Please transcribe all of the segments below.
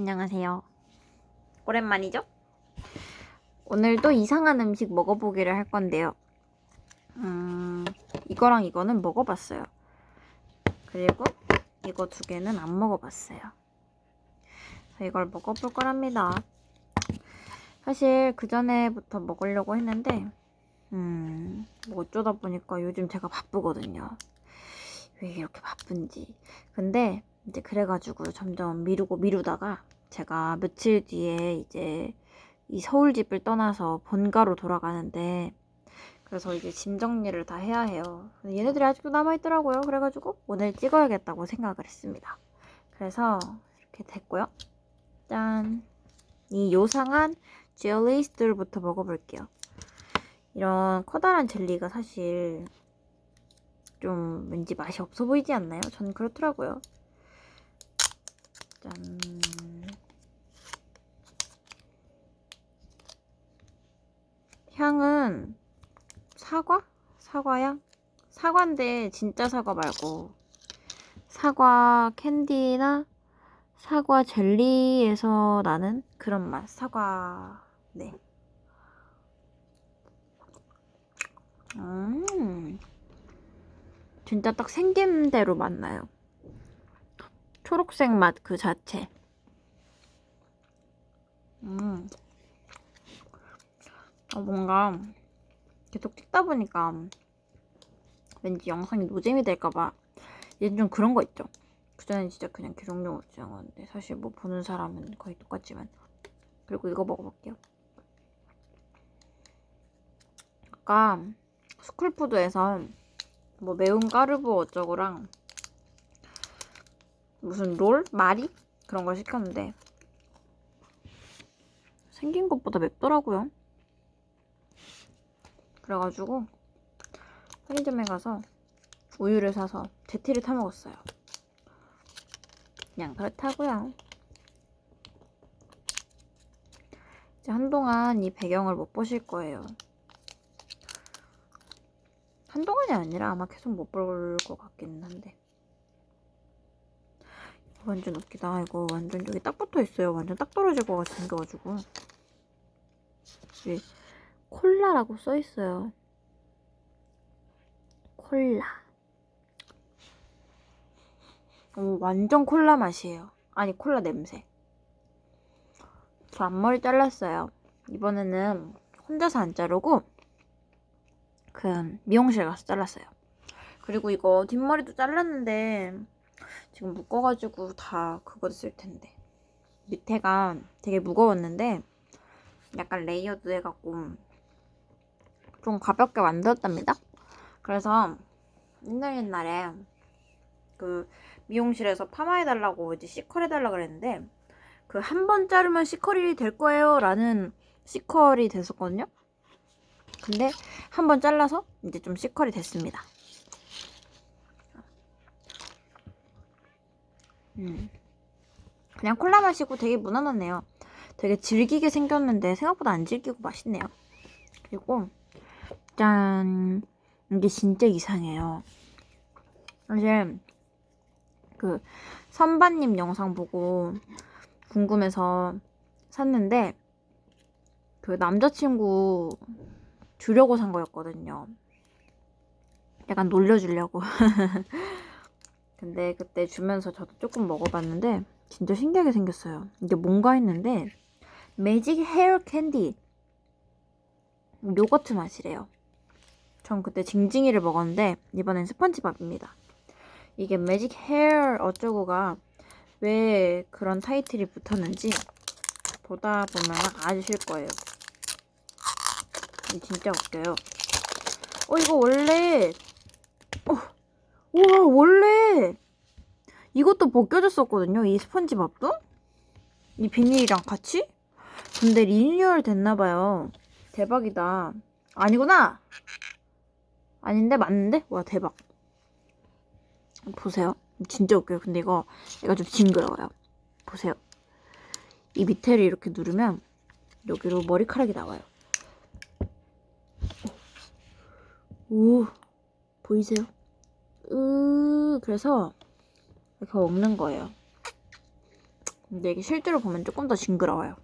안녕하세요. 오랜만이죠? 오늘도 이상한 음식 먹어보기를 할 건데요. 음, 이거랑 이거는 먹어봤어요. 그리고 이거 두 개는 안 먹어봤어요. 이걸 먹어볼 거랍니다. 사실 그 전에부터 먹으려고 했는데, 음, 뭐 어쩌다 보니까 요즘 제가 바쁘거든요. 왜 이렇게 바쁜지. 근데 이제 그래가지고 점점 미루고 미루다가 제가 며칠 뒤에 이제 이 서울 집을 떠나서 본가로 돌아가는데 그래서 이제 짐 정리를 다 해야 해요. 얘네들이 아직도 남아있더라고요. 그래가지고 오늘 찍어야겠다고 생각을 했습니다. 그래서 이렇게 됐고요. 짠. 이 요상한 젤리스들부터 먹어볼게요. 이런 커다란 젤리가 사실 좀 왠지 맛이 없어 보이지 않나요? 전 그렇더라고요. 짠. 향은 사과? 사과향? 사과인데 진짜 사과 말고 사과 캔디나 사과 젤리에서 나는 그런 맛. 사과, 네. 음. 진짜 딱 생긴 대로 맛나요. 초록색 맛 그 자체. 음. 어, 뭔가 계속 찍다 보니까 왠지 영상이 노잼이 될까봐 얘는 좀 그런 거 있죠. 그전엔 진짜 그냥 기록용으로 찍었는데 사실 뭐 보는 사람은 거의 똑같지만 그리고 이거 먹어볼게요. 아까 스쿨푸드에서 뭐 매운 까르보 어쩌고랑 무슨 롤? 마리? 그런 걸 시켰는데 생긴 것보다 맵더라고요. 그래가지고 편의점에 가서 우유를 사서 제티를 타 먹었어요. 그냥 그렇다고요. 이제 한동안 이 배경을 못 보실 거예요. 한동안이 아니라 아마 계속 못 볼 것 같기는 한데. 완전 웃기다. 이거 완전 여기 딱 붙어 있어요. 완전 딱 떨어질 것 같이 생겨가지고. 콜라라고 써 있어요. 콜라. 오, 완전 콜라 맛이에요. 아니, 콜라 냄새. 저 앞머리 잘랐어요. 이번에는 혼자서 안 자르고, 그, 미용실 가서 잘랐어요. 그리고 이거 뒷머리도 잘랐는데, 지금 묶어가지고 다 그거 쓸 텐데. 밑에가 되게 무거웠는데, 약간 레이어드 해갖고, 좀 가볍게 만들었답니다. 그래서, 옛날 옛날에, 그, 미용실에서 파마해달라고 이제 C컬 해달라 그랬는데 그 한 번 자르면 C컬이 될 거예요 라는 C컬이 됐었거든요 근데 한 번 잘라서 이제 좀 C컬이 됐습니다 음. 그냥 콜라 마시고 되게 무난하네요 되게 질기게 생겼는데 생각보다 안 질기고 맛있네요 그리고 짠 이게 진짜 이상해요 사실 그 선반님 영상 보고 궁금해서 샀는데 그 남자친구 주려고 산 거였거든요. 약간 놀려주려고. 근데 그때 주면서 저도 조금 먹어봤는데 진짜 신기하게 생겼어요. 이게 뭔가 했는데 매직 헤어 캔디 요거트 맛이래요. 전 그때 징징이를 먹었는데 이번엔 스펀지밥입니다. 이게 매직 헤어 어쩌고가 왜 그런 타이틀이 붙었는지 보다 보면 아실 거예요. 진짜 웃겨요. 어 이거 원래 와 원래 이것도 벗겨졌었거든요. 이 스펀지밥도 이 비닐이랑 같이. 근데 리뉴얼 됐나봐요. 대박이다. 아니구나. 아닌데 맞는데? 와 대박. 보세요. 진짜 웃겨요. 근데 이거 얘가 좀 징그러워요. 보세요. 이 밑에를 이렇게 누르면 여기로 머리카락이 나와요. 오 보이세요? 으 그래서 이렇게 먹는 거예요. 근데 이게 실제로 보면 조금 더 징그러워요.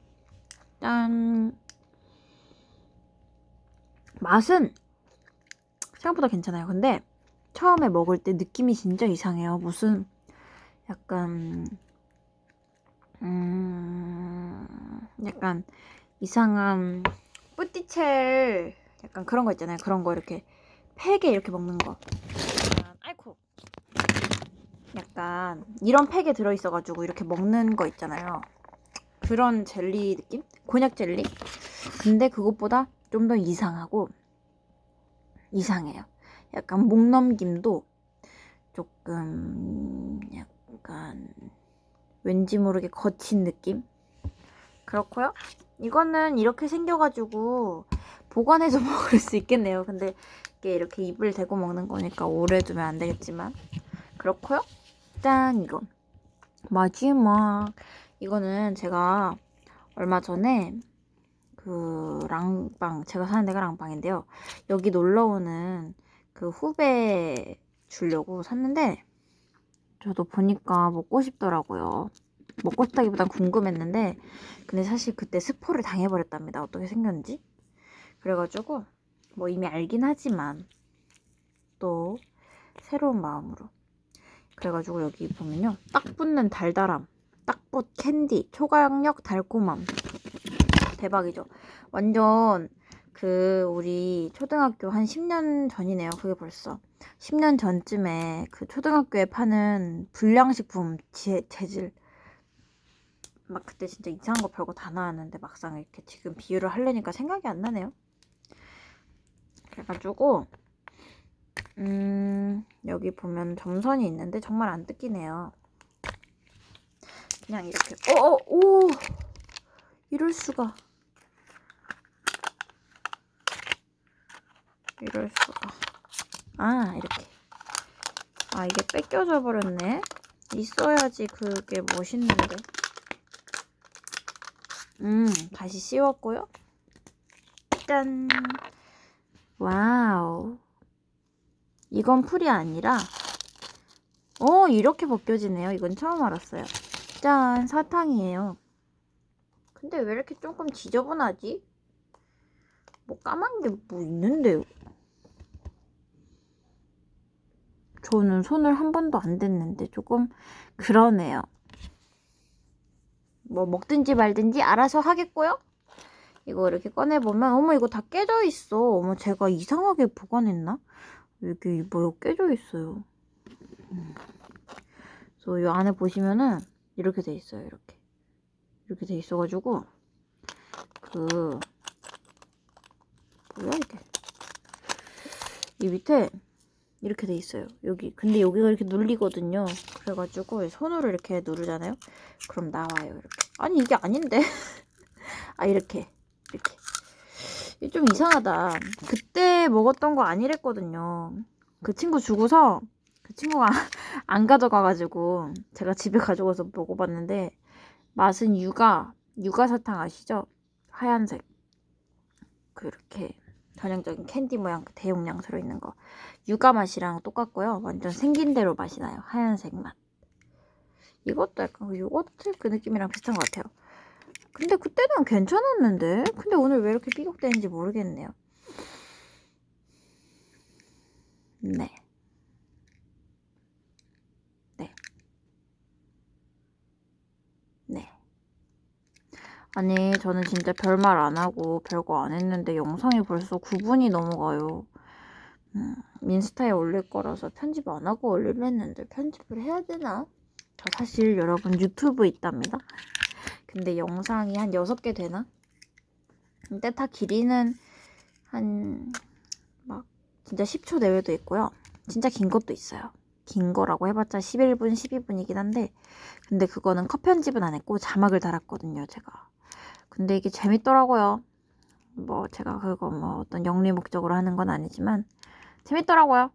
짠. 맛은 생각보다 괜찮아요. 근데 처음에 먹을 때 느낌이 진짜 이상해요. 무슨 약간 음 약간 이상한 뿌띠첼 약간 그런 거 있잖아요. 그런 거 이렇게 팩에 이렇게 먹는 거. 약간 아이코. 약간 이런 팩에 들어 있어 가지고 이렇게 먹는 거 있잖아요. 그런 젤리 느낌? 곤약 젤리? 근데 그것보다 좀 더 이상하고 이상해요. 약간 목 넘김도 조금 약간 왠지 모르게 거친 느낌? 그렇고요. 이거는 이렇게 생겨가지고 보관해서 먹을 수 있겠네요. 근데 이게 이렇게 입을 대고 먹는 거니까 오래 두면 안 되겠지만 그렇고요. 짠 이건 마지막 이거는 제가 얼마 전에 그 랑방 제가 사는 데가 랑방인데요. 여기 놀러 오는 그 후배 주려고 샀는데 저도 보니까 먹고 싶더라고요. 먹고 싶다기보단 궁금했는데 근데 사실 그때 스포를 당해버렸답니다. 어떻게 생겼는지. 그래가지고 뭐 이미 알긴 하지만 또 새로운 마음으로 그래가지고 여기 보면요. 딱 붙는 달달함 딱붙 캔디 초강력 달콤함. 대박이죠. 완전 그 우리 초등학교 한 10년 전이네요 그게 벌써. 10년 전쯤에 그 초등학교에 파는 불량식품 재, 재질. 막 그때 진짜 이상한 거 별거 다 나왔는데 막상 이렇게 지금 비유를 하려니까 생각이 안 나네요. 그래가지고 음. 여기 보면 점선이 있는데 정말 안 뜯기네요. 그냥 이렇게. 어어 오! 이럴 수가. 이럴 수가. 아 이렇게. 아 이게 뺏겨져 버렸네. 있어야지 그게 멋있는데. 음 다시 씌웠고요. 짠. 와우 이건 풀이 아니라 어 이렇게 벗겨지네요. 이건 처음 알았어요. 짠 사탕이에요. 근데 왜 이렇게 조금 지저분하지? 뭐 까만 게 뭐 있는데요? 저는 손을 한 번도 안 댔는데 조금 그러네요. 뭐 먹든지 말든지 알아서 하겠고요. 이거 이렇게 꺼내보면 어머 이거 다 깨져 있어. 어머 제가 이상하게 보관했나? 여기 뭐가 깨져 있어요. 음. 그래서 이 안에 보시면은 이렇게 돼 있어요 이렇게. 이렇게 돼 있어가지고 그 뭐야 이게. 이 밑에 이렇게 돼 있어요. 여기 근데 여기가 이렇게 눌리거든요. 그래가지고 손으로 이렇게 누르잖아요. 그럼 나와요 이렇게. 아니 이게 아닌데. 아 이렇게. 이렇게 좀 이상하다. 그때 먹었던 거 아니랬거든요. 그 친구 주고서 그 친구가 안 가져가가지고 제가 집에 가져가서 먹어봤는데 맛은 육아 육아 사탕 아시죠? 하얀색. 그렇게 전형적인 캔디 모양 그 대용량 들어있는 거. 육아 맛이랑 똑같고요. 완전 생긴 대로 맛이 나요. 하얀색 맛. 이것도 약간 그 요거트 그 느낌이랑 비슷한 것 같아요 근데 그때는 괜찮았는데 근데 오늘 왜 이렇게 삐걱대는지 모르겠네요 네 네. 아니, 저는 진짜 별말 안 하고 별거 안 했는데 영상이 벌써 9분이 넘어가요. 음, 인스타에 올릴 거라서 편집 안 하고 올리려 했는데 편집을 해야 되나? 저 사실 여러분 유튜브 있답니다. 근데 영상이 한 6개 되나? 근데 다 길이는 한 막 진짜 10초 내외도 있고요. 진짜 긴 것도 있어요. 긴 거라고 해봤자 11분, 12분이긴 한데 근데 그거는 컷 편집은 안 했고 자막을 달았거든요, 제가. 근데 이게 재밌더라고요. 뭐 제가 그거 뭐 어떤 영리 목적으로 하는 건 아니지만 재밌더라고요.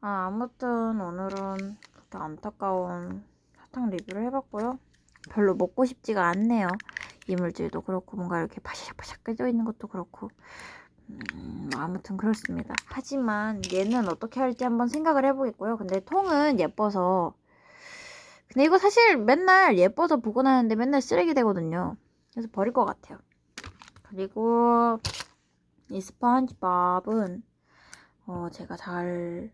아, 아무튼 오늘은 그렇게 안타까운 사탕 리뷰를 해봤고요. 별로 먹고 싶지가 않네요. 이물질도 그렇고 뭔가 이렇게 바샤바샤 깨져 있는 것도 그렇고 음, 아무튼 그렇습니다. 하지만 얘는 어떻게 할지 한번 생각을 해보겠고요. 근데 통은 예뻐서 근데 이거 사실 맨날 예뻐서 보고 나는데 맨날 쓰레기 되거든요. 그래서 버릴 것 같아요. 그리고 이 스펀지밥은 어, 제가 잘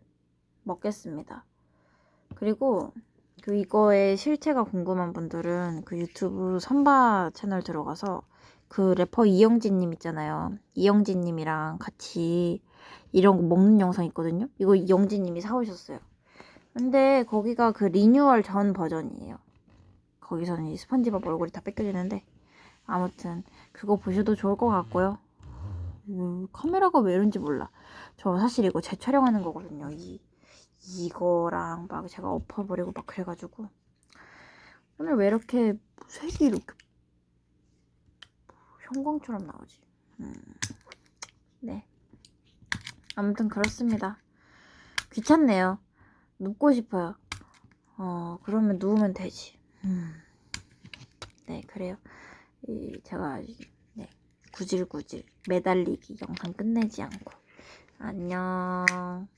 먹겠습니다. 그리고 그 이거의 실체가 궁금한 분들은 그 유튜브 선바 채널 들어가서 그 래퍼 이영진 님 있잖아요. 이영진 님이랑 같이 이런 거 먹는 영상 있거든요. 이거 이영진 님이 사오셨어요. 근데 거기가 그 리뉴얼 전 버전이에요. 거기서는 이 스펀지밥 얼굴이 다 뺏겨지는데 아무튼 그거 보셔도 좋을 것 같고요. 음, 카메라가 왜 이런지 몰라. 저 사실 이거 재촬영하는 거거든요. 이 이거랑 막 제가 엎어버리고 막 그래가지고 오늘 왜 이렇게 색이 이렇게 형광처럼 나오지? 음, 네. 아무튼 그렇습니다. 귀찮네요. 눕고 싶어요. 어 그러면 누우면 되지. 음. 네 그래요. 이 제가 네 구질구질 매달리기 영상 끝내지 않고 안녕.